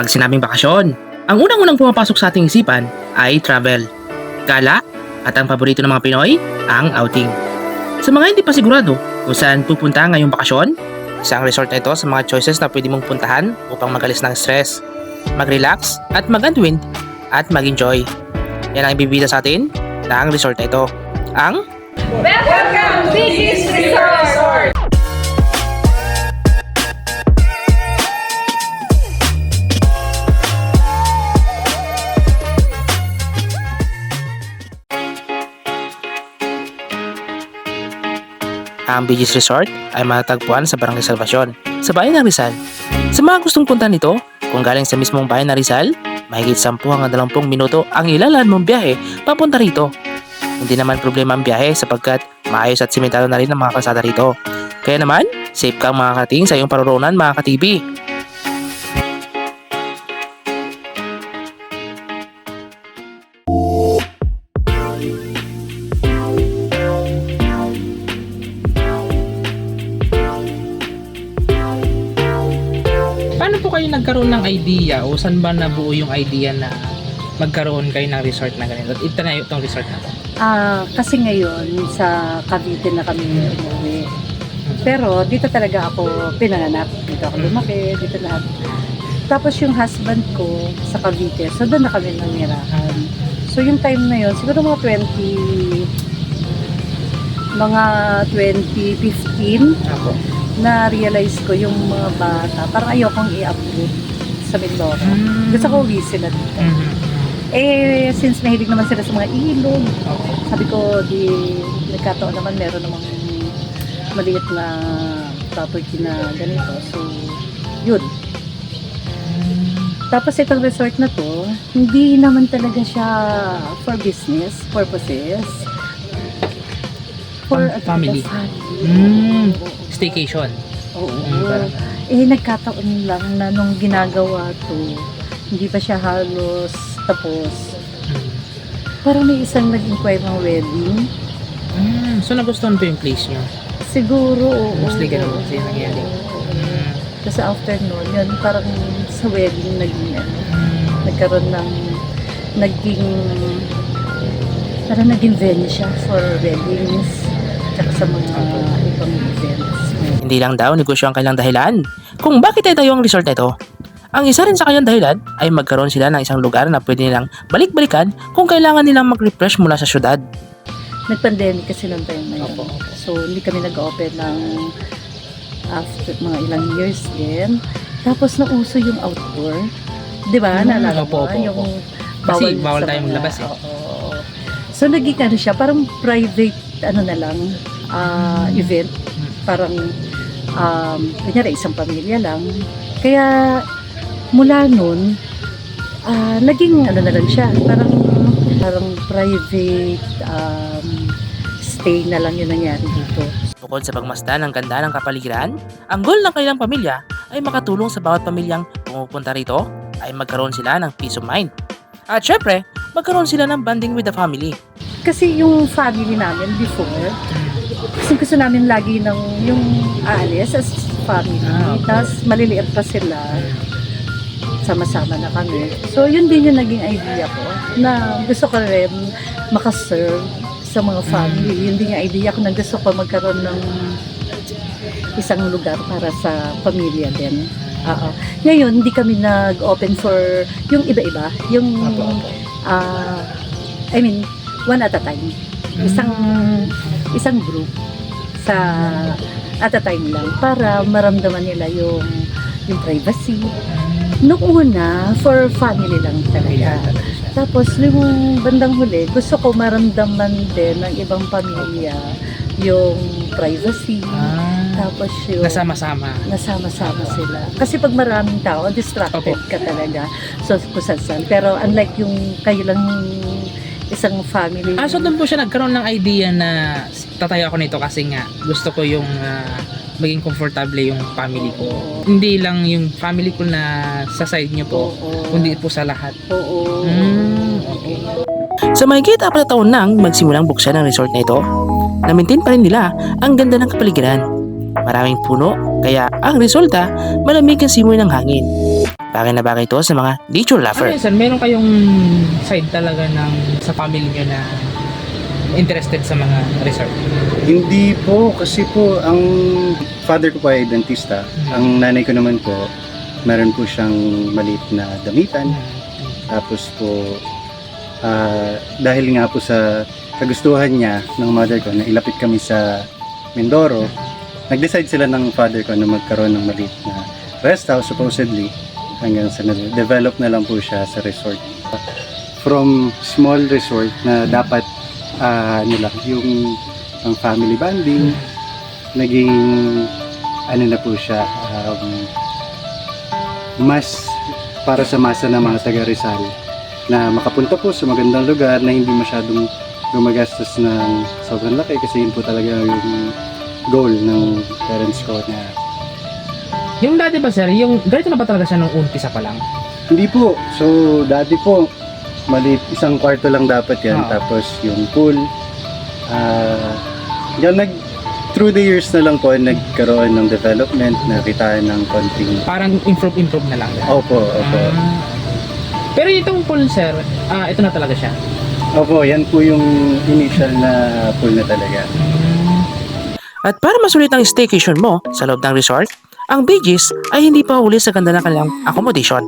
Pag sinabing bakasyon, ang unang-unang pumapasok sa ating isipan ay travel, gala, at ang paborito ng mga Pinoy, ang outing. Sa mga hindi pa sigurado kung saan pupunta ngayong bakasyon, isang resort na ito sa mga choices na pwede mong puntahan upang magalis ng stress, mag-relax at mag-unwind at mag-enjoy. Yan ang ibibida sa atin ng resort na ito. Ang Welcome, Biggs Resort! Ang Bigis Resort ay matatagpuan sa Barangay Salvacion, sa bayan ng Rizal. Sa mga gustong punta nito, kung galing sa mismong bayan ng Rizal, mahigit 10 hanggang 20 minuto ang ilalaan mong biyahe papunta rito. Hindi naman problema ang biyahe sapagkat maayos at simentado na rin ang mga kalsada rito. Kaya naman, safe kang makakating sa iyong paruroonan mga ka-TV. Idea o saan ba nabuo yung idea na magkaroon kayo ng resort na ganito? At itanayo itong resort na to. Ah, kasi ngayon sa Cavite na kami umuwi. Pero dito talaga ako pinanganak. Dito ako lumaki, dito lahat. Tapos yung husband ko sa Cavite, so doon na kami nanirahan. So yung time na yun, siguro mga 20, mga 2015, Ako. na-realize ko yung mga bata, parang ayokong i-upload sa Mindoro. Mm. Gusto ko uwi sila dito. Mhm. Eh, since mahilig naman sila sa mga ilog, sabi ko, di nagkataon naman meron namang maliit na property na ganito. So, yun. Tapos itong resort na to, hindi naman talaga siya for business purposes. For Pang family. family. Mm. Staycation. Oo. Mm, parang- Eh, nagkataon lang na nung ginagawa to, hindi pa siya halos tapos. Parang may isang nag-inquire ng wedding. Mm. So nagustuhan po yung place nyo? Siguro, oo. Mostly ganun kasi yung nangyari. Mm. Kasi after nun, yun, parang sa wedding naging, ano, Mm. nagkaroon ng, naging, parang naging venue siya for weddings, tsaka sa mga ibang events. Hindi lang daw negosyo ang kailang dahilan kung bakit ay tayo ang resort na ito. Ang isa rin sa kanyang dahilan ay magkaroon sila ng isang lugar na pwede nilang balik-balikan kung kailangan nilang mag-refresh mula sa syudad. Nag-pandemic kasi nung time na yun. Opo, opo. So, hindi kami nag-open ng after mga ilang years din. Tapos, nauso yung outdoor. Di ba? Mm, Naalala opo, opo, Yung Kasi bawal sa tayong mga- maglabas eh. Oo. So, naging ano siya, parang private, ano na lang, ah, Mm. event. Mm. Parang, um, kunyari, isang pamilya lang. Kaya, mula nun, ah, naging ano na lang siya, parang, parang private um, stay na lang yung nangyari dito. Bukod sa pagmasdan ng ganda ng kapaligiran, ang goal ng kanilang pamilya ay makatulong sa bawat pamilyang pumupunta rito ay magkaroon sila ng peace of mind. At syempre, magkaroon sila ng bonding with the family. Kasi yung family namin before, kasi gusto namin lagi ng yung aalis as family. Ah, okay. Tapos maliliit pa sila, sama-sama na kami. So yun din yung naging idea ko, na gusto ko rin makaserve sa mga family. Yun din yung idea ko na gusto ko magkaroon ng isang lugar para sa pamilya din. Oo. Ngayon, hindi kami nag-open for yung iba-iba. Yung, ah, I mean, one at a time. Isang, isang group sa at a time lang para maramdaman nila yung yung privacy. Noong una, for family lang talaga. Tapos, yung bandang huli, gusto ko maramdaman din ng ibang pamilya yung privacy. Ah, Tapos yung nasama-sama. nasama-sama sila. Kasi pag maraming tao, distracted Opo. ka talaga. So, kung saan Pero unlike yung kayo lang isang family. Ah, so doon po siya nagkaroon ng idea na tatayo ako nito kasi nga gusto ko yung ah, maging komportable yung family ko. Oo. Hindi lang yung family ko na sa side niyo po, Oo. kundi po sa lahat. Oo. Mm, okay. Sa mahigit apat na taon nang magsimulang buksan ang resort na ito, na-maintain pa rin nila ang ganda ng kapaligiran. Maraming puno, kaya ang resulta, malamig ang simoy ng hangin. Bagay na bagay ito sa mga nature Ano lover. yun, sir? Meron kayong side talaga ng sa family nyo na interested sa mga resort? Hindi po, kasi po, ang father ko po ay dentista. Ang nanay ko naman po, meron po siyang maliit na damitan. Tapos po, ah, dahil nga po sa kagustuhan niya ng mother ko na ilapit kami sa Mindoro, nag-decide sila ng father ko na magkaroon ng maliit na rest house supposedly hanggang sa develop na lang po siya sa resort. From small resort na dapat ah, ano lang, yung ang family bonding, naging ano na po siya, um, mas para sa masa ng mga taga Rizal na makapunta po sa magandang lugar na hindi masyadong gumagastos ng sobrang laki kasi yun po talaga yung goal ng parents ko na Yung dati ba, sir, yung ganito na ba talaga siya nung umpisa pa lang? hindi po so dati po maliit isang kwarto lang dapat yan Ah. tapos yung pool ah yan nag through the years na lang po nagkaroon ng development nakita ng konting Parang improve-improve na lang. opo opo Ah. pero itong pool, sir, ah, ito na talaga siya. Opo, yan po yung initial na pool na talaga. At para masulit ang staycation mo sa loob ng resort, ang Bee Gees ay hindi pa huli sa ganda ng kanilang accommodation.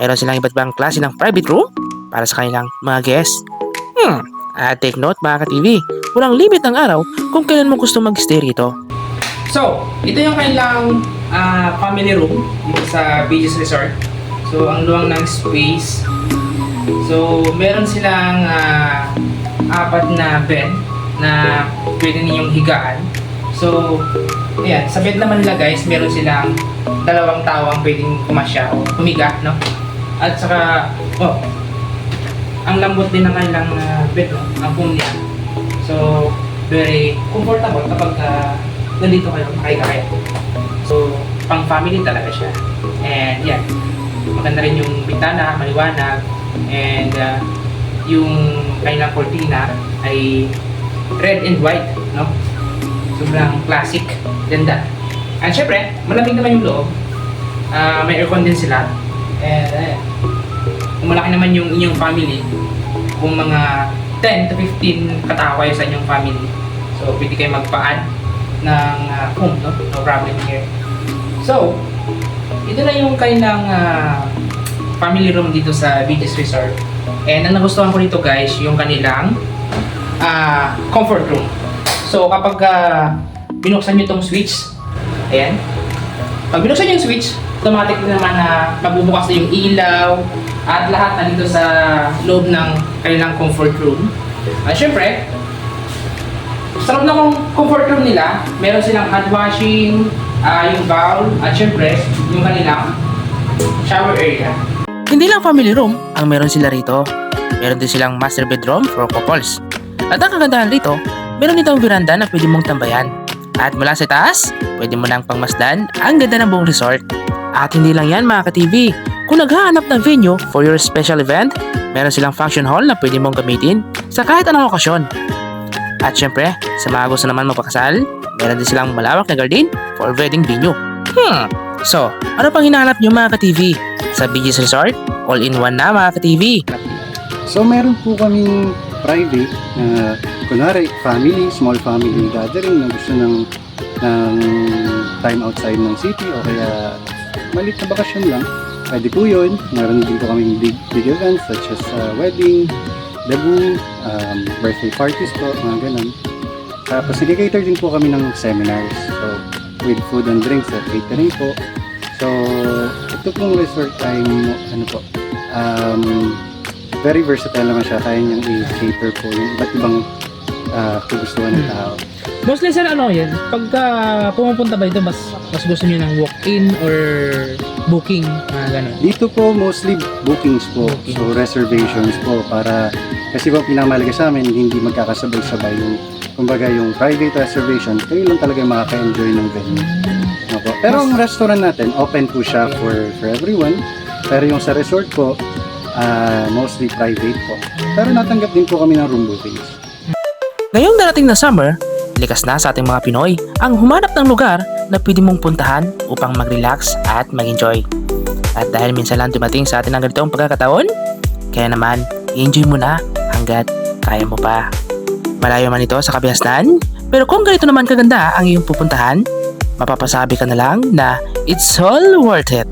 Meron silang iba't ibang klase ng private room para sa kanilang mga guests. Hmm, at take note mga ka-TV, walang limit ng araw kung kailan mo gusto mag-stay rito. So, ito yung kanilang ah, family room dito sa Beaches Resort. So, ang luwang ng space. So, meron silang ah, apat na bed na pwede ninyong higaan. So, ayan, sa bed naman nila guys, meron silang dalawang tawang pwedeng kumasya o humiga, no? At saka, oh, ang lambot din ng kanilang ah, bed, no? Ang foam niya. So, very comfortable kapag ah, nandito kayo kaya-kaya. So, pang family talaga siya. And yan, maganda rin yung bintana, maliwanag, and uh, yung kanilang cortina ay red and white, no? Sobrang classic, ganda. And syempre, malamig naman yung loob. Ah, may aircon din sila. And ayan. Kung malaki naman yung inyong family, kung mga 10 to 15 katao kayo sa inyong family, so pwede kayo magpaan ng uh, home, no? No problem here. So, ito na yung kanilang ah, family room dito sa Beaches Resort. And ang nagustuhan ko dito guys, yung kanilang ah, comfort room. So, kapag ah, binuksan nyo itong switch, ayan, pag binuksan nyo yung switch, automatic na naman na magbubukas na yung ilaw at lahat na dito sa loob ng kanilang comfort room. At syempre, sa loob ng comfort room nila, meron silang hand washing, ah, yung bowl, at syempre, yung kanilang shower area. Hindi lang family room ang meron sila rito. Meron din silang master bedroom for couples. At ang kagandahan rito, meron ditong veranda na pwede mong tambayan. At mula sa taas, pwede mo nang pangmasdan ang ganda ng buong resort. At hindi lang yan mga ka-TV. Kung naghahanap ng venue for your special event, meron silang function hall na pwede mong gamitin sa kahit anong okasyon. At syempre, sa mga gusto naman magpakasal, meron din silang malawak na garden for wedding venue. Hmm, so, ano pang hinahanap nyo mga ka-TV? Sa Beaches Resort, all-in-one na mga ka-TV. So meron po kaming private na kunwari family, small family gathering na gusto ng, ng time outside ng city o kaya maliit na bakasyon lang. Pwede po yun. Meron din po kaming big, big events such as uh, wedding, debut, um, birthday parties po, mga ganun. Tapos nag-cater din po kami ng seminars. So, with food and drinks at catering po. So, ito pong resort ay ano po, um, very versatile naman siya. Kaya niyang i-cater po yung iba't ibang uh, kagustuhan ng tao. Mostly sir, ano yan? Pagka pumupunta ba ito, mas, mas gusto niyo ng walk-in or booking? Mga ganun. Dito po mostly bookings po. Booking. So reservations po para kasi po pinamalaga sa amin hindi magkakasabay-sabay yung kumbaga yung private reservation kayo lang talaga yung makaka-enjoy ng venue. Opo. Pero ang restaurant natin open po siya for for everyone. Pero yung sa resort po ah, mostly private po. Pero natanggap din po kami ng room bookings. Ngayong darating na summer, likas na sa ating mga Pinoy ang humanap ng lugar na pwede mong puntahan upang mag-relax at mag-enjoy. At dahil minsan lang dumating sa atin ang ganitong pagkakataon, kaya naman, enjoy mo na hanggat kaya mo pa. Malayo man ito sa kabihasnan, pero kung ganito naman kaganda ang iyong pupuntahan, mapapasabi ka na lang na it's all worth it.